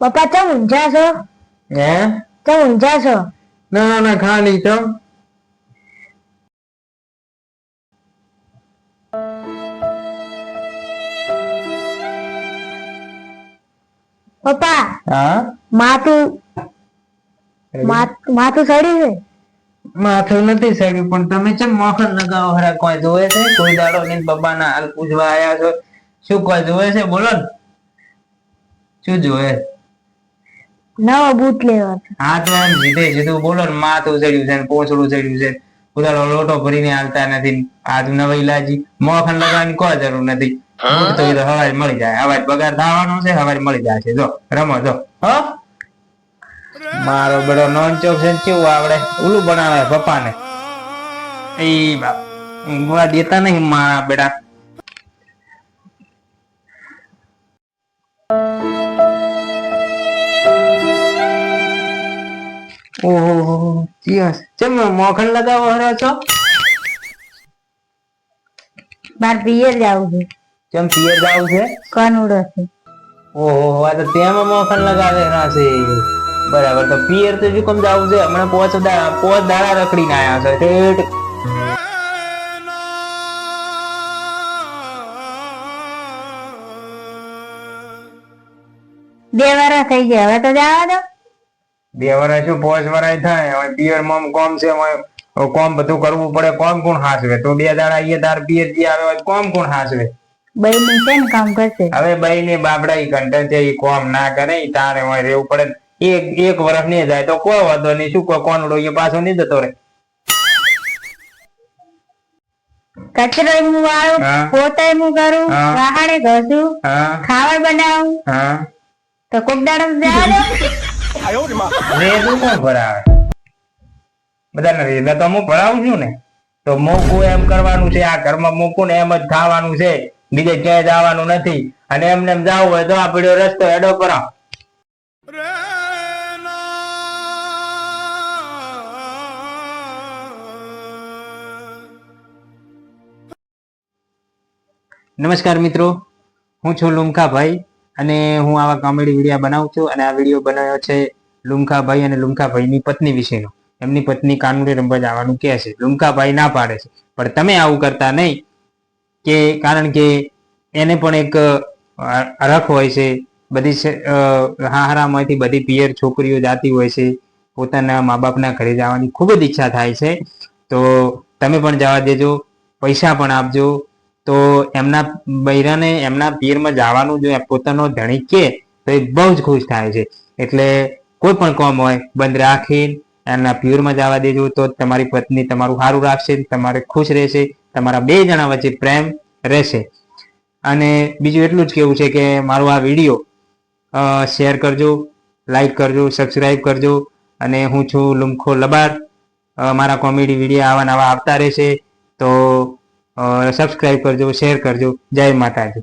પપ્પા તમે ઊંઝા છો? હે? તમે ઊંઝા છો? ના ના ખાલી છો. પપ્પા હા? માથું માથું સડ્યું છે? માથું નથી સડ્યું પણ તમે ચમ મોખણ લગાવો હરા કોઈ જોવે છે? કોઈ દાડો ની બબાના હાલ પૂછવા આયા છો. શું કોઈ જોવે છે? બોલો ને. શું જોવે નવો બૂટ લેવા. છે. હા તો એમ સીધે સીધું બોલો ને માથું ચડ્યું છે ને પોચડું ચડ્યું છે. ઉદાડો લોટો ભરીને હાલતા નથી. આજ નવી લાજી મોખણ લગાવવાની કોઈ જરૂર નથી. બૂટ તો એ તો હવાજ મળી જાય. હવાજ પગાર થવાનો છે હવાજ મળી જાય છે. જો રમો જો. હો? મારો બડો નોન ચોક છે કેવું આવડે? ઓલું બનાવે પપ્પાને. એ બાપ દેતા નહીં મારા બેડા. ઓહો ચિયસ ચમ મોખણ લગાવો હરો છો? બાર પિયર જવું છે. ચમ પિયર જાવ છે? કનુડો છે. ઓહો આ તો તેમાં મોખણ લગાવે છે. બરાબર તો પિયર તો જો કમ જાવું છે? હમણાં પોચ પોચ દાડા રખડીને આયા છે. ઠેઠ. બે વાર થઈ ગયા. હવે તો જવા દો. બે વર્ષ શું પોચ વર્ષ થાય? હવે પિયરમાં કોમ છે હવે કોમ બધું કરવું પડે કોમ કોણ હાસવે? તો બે દાડા અહીંયા તાર પિયર જે આવે કોમ કોણ હાસવે? બહેની ને કેમ કામ કરશે? હવે બાઈ ને બાપડા ઈ કંટન છે ઈ કોમ ના કરે ઈ તારે હોય રહેવું પડે એક એક વર્ષ ને જાય તો કોઈ વાંધો નહીં શું કોઈ કોનડો એ પાછો નહીં જતો રે કચરો હું વાળું. પોતે હું કરું વાહણે ઘસું ખાવા બનાવું. તો કોક દાડો તો જવા કોણ ભરાવે બધાને રેલા તો હું ભરાવું છું ને. તો મોકું એમ કરવાનું છે આ ઘરમાં મૂકું ને એમ જ ખાવાનું છે. બીજે ક્યાંય જવાનું નથી. અને એમને એમ જવું હોય તો આ પીડ્યો રસ્તો એડો કરો. નમસ્કાર મિત્રો હું છું લુમખાભાઈ. અને હું આવા કોમેડી વીડિયો બનાવું છું અને આ વીડિયો બનાવ્યો છે લુમખાભાઈ અને લુમખાભાઈની પત્ની વિશેનો. એમની પત્ની કાનુડી રમવા જવાનું કહે છે. લુમખાભાઈ ના પાડે છે. પણ તમે આવું કરતા નહીં કે કારણ કે એને પણ એક અ, રખ હોય છે. બધી હાહરામાંથી બધી પિયર છોકરીઓ જાતી હોય છે. પોતાના મા બાપના ઘરે જવાની ખૂબ જ ઈચ્છા થાય છે. તો તમે પણ જવા દેજો. પૈસા પણ આપજો. તો એમના બૈરાને એમના પીરમાં જવાનું જો પોતાનો ધણી કે, તો એ બહુ જ ખુશ થાય છે. એટલે કોઈ પણ કોમ હોય, બંધ રાખી એમના પ્યુરમાં જવા દેજો, તો તમારી પત્ની તમારું સારું રાખશે, તમારે ખુશ રહેશે, તમારા બે જણા વચ્ચે પ્રેમ રહેશે. અને બીજું એટલું જ કેવું છે કે મારો આ વીડિયો શેર કરજો, લાઈક કરજો સબસ્ક્રાઈબ કરજો, અને હું છું લુમખો લબાર. મારા કોમેડી વીડિયો આવા નવા આવતા રહેશે. તો સબસ્ક્રાઈબ કરજો શેર કરજો. જય માતાજી.